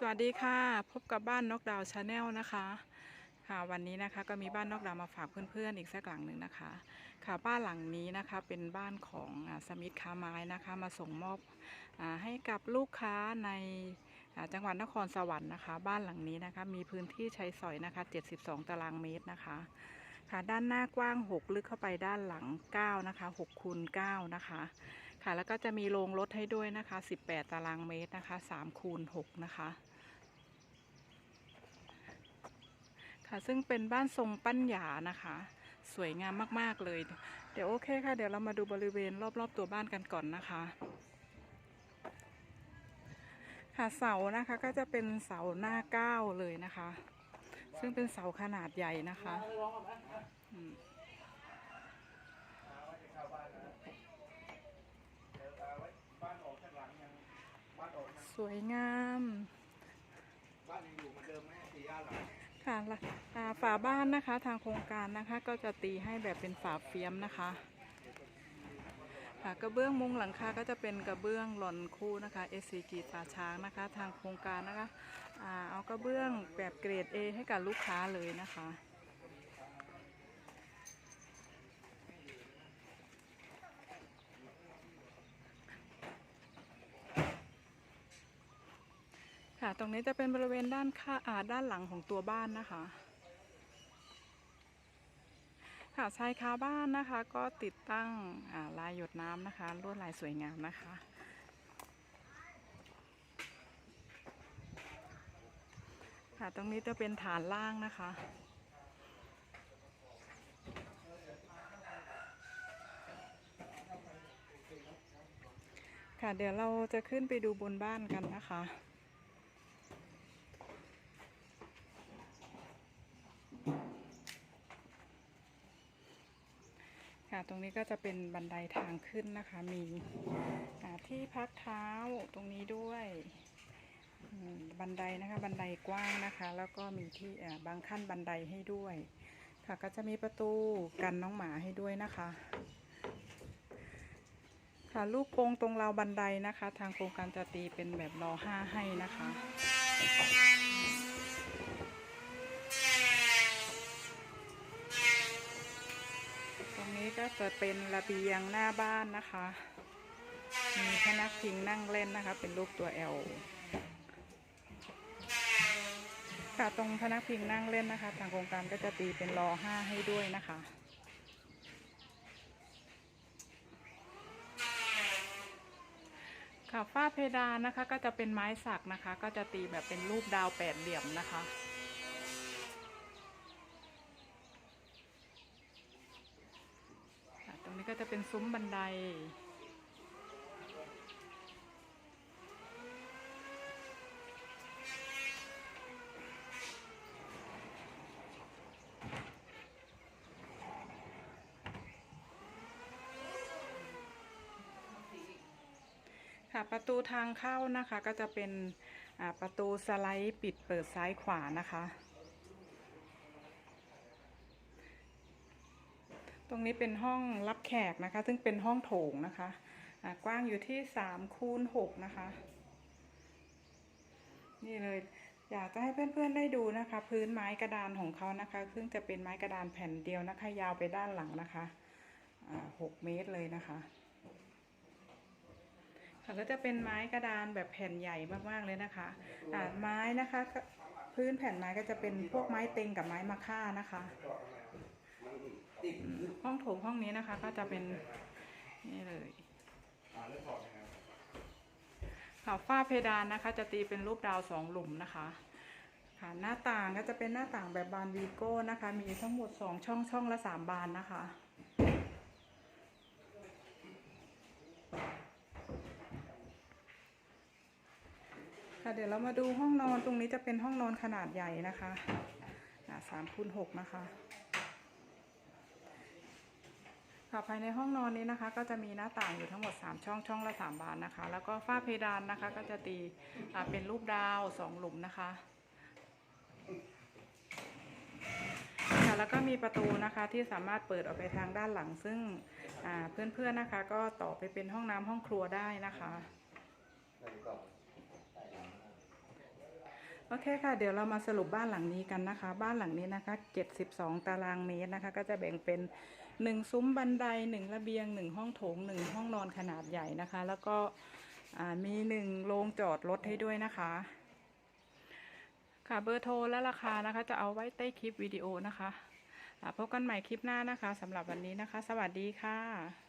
สวัสดีค่ะ พบกับบ้านนกดาวชาแนลนะคะค่ะวันนี้นะคะก็มีบ้านนกดาวมาฝากเพื่อนๆอีกสักหลังหนึ่งนะคะ ค่ะบ้านหลังนี้นะคะเป็นบ้านของสมิธค้าไม้นะคะมาส่งมอบอให้กับลูกค้าในจังหวัดนครสวรรค์นะคะ บ้านหลังนี้นะคะมีพื้นที่ใช้สอยนะคะ 72 ตารางเมตรนะคะ ค่ะด้านหน้ากว้าง 6 ลึกเข้าไปด้านหลัง 9 นะคะ6คูณ9นะคะ ค่ะแล้วก็จะมีโรงรถให้ด้วยนะคะ 18 ตารางเมตรนะคะ3คูณ6นะคะ ค่ะ ซึ่งเป็นบ้านทรงปั้นหยานะคะ สวยงามมากๆเลย เดี๋ยวโอเคค่ะ เดี๋ยวเรามาดูบริเวณรอบๆตัวบ้านกันก่อนนะคะ ค่ะเสานะคะก็จะเป็นเสาหน้าเก้าเลยนะคะ ซึ่งเป็นเสาขนาดใหญ่นะคะสวยงาม ค่ะะฝาบ้านนะคะทางโครงการนะคะ ก็จะตีให้แบบเป็นฝาเฟียมนะคะค่ะกระเบื้องมุงหลังคาก็จะเป็นกระเบื้องหล่อนคู่นะคะ SCG ตาช้างนะคะ ทางโครงการนะคะอ่าเอากระเบื้องแบบเกรด A ให้กับลูกค้าเลยนะคะ ค่ะ ตรงนี้จะเป็นบริเวณด้านข้าอ่าด้านหลังของตัวบ้านนะคะ ค่ะชายคาบ้านนะคะ ก็ติดตั้งลายหยดน้ำนะคะ ลวดลายสวยงามนะคะค่ะตรงนี้จะเป็นฐานล่างนะคะ ค่ะเดี๋ยวเราจะขึ้นไปดูบนบ้านกันนะคะ ค่ะ ตรงนี้ก็จะเป็นบันไดทางขึ้นนะคะ มีที่พักเท้าตรงนี้ด้วยบันไดนะคะบันไดกว้างนะคะ แล้วก็มีที่บางขั้นบันไดให้ด้วย ค่ะก็จะมีประตูกันน้องหมาให้ด้วยนะคะ ค่ะลูกโป่งตรงราวบันไดนะคะ ทางโครงการจะตีเป็นแบบรอห้าให้นะคะ ตรงนี้ก็ จะเป็นระเบียงหน้าบ้านนะคะ มีพนักพิงนั่งเล่นนะคะ เป็นรูปตัว L ค่ะตรงพนักพิงนั่งเล่นนะคะ ทางโครงการก็จะตีเป็นรอห้าให้ด้วยนะคะค่ะฝ้าเพดานนะคะก็จะเป็นไม้สักนะคะ ก็จะตีแบบเป็นรูปดาวแปดเหลี่ยมนะคะตรงนี้ก็จะเป็น ซุ้มบันได ค่ะประตูทางเข้านะคะก็จะเป็นประตูสไลด์ปิดเปิดซ้ายขวานะคะ ตรงนี้เป็นห้องรับแขกนะคะ ซึ่งเป็นห้องโถงนะคะกว้างอยู่ที่สามคูณหกนะคะ นี่เลยอยากจะให้เพื่อนๆได้ดูนะคะ พื้นไม้กระดานของเขานะคะ ซึ่งจะเป็นไม้กระดานแผ่นเดียวนะคะ ยาวไปด้านหลังนะคะหกเมตรเลยนะคะค่ะก็จะเป็นไม้กระดานแบบแผ่นใหญ่มากๆเลยนะคะอ่าไม้นะคะ พื้นแผ่นไม้ก็จะเป็นพวกไม้เต็งกับไม้มะค่านะคะ ห้องโถงห้องนี้นะคะ ก็จะเป็นนี่เลยอ่าเรื่องถอดยังไงค่ะฝ้าเพดานนะคะ จะตีเป็นรูปดาวสองหลุมนะคะค่ะหน้าต่างก็จะเป็นหน้าต่างแบบบานวีโก้นะคะ มีทั้งหมดสองช่องช่องละสามบานนะคะค่ะเดี๋ยวเรามาดูห้องนอนตรงนี้จะเป็นห้องนอนขนาดใหญ่นะคะสามคูณหกนะคะ ค่ะภายในห้องนอนนี้นะคะ ก็จะมีหน้าต่างอยู่ทั้งหมด 3 ช่องช่องละ 3 บานนะคะ แล้วก็ฝ้าเพดานนะคะ ก็จะตีเป็นรูปดาว 2 หลุมนะคะค่ะแล้วก็มีประตูนะคะที่สามารถเปิดออกไปทางด้านหลัง ซึ่งเพื่อนๆนะคะ ก็ต่อไปเป็นห้องน้ำห้องครัวได้นะคะ โอเคค่ะ เดี๋ยวเรามาสรุปบ้านหลังนี้กันนะคะ บ้านหลังนี้นะคะ 72 ตารางเมตรนะคะ ก็จะแบ่งเป็น 1 ซุ้มบันได 1 ระเบียง 1 ห้องโถง 1 ห้องนอนขนาดใหญ่นะคะ แล้วก็มี 1 โรงจอดรถให้ด้วยนะคะ ค่ะเบอร์โทรและราคานะคะ จะเอาไว้ใต้คลิปวิดีโอนะคะพบกันใหม่คลิปหน้านะคะสำหรับวันนี้นะคะ สวัสดีค่ะ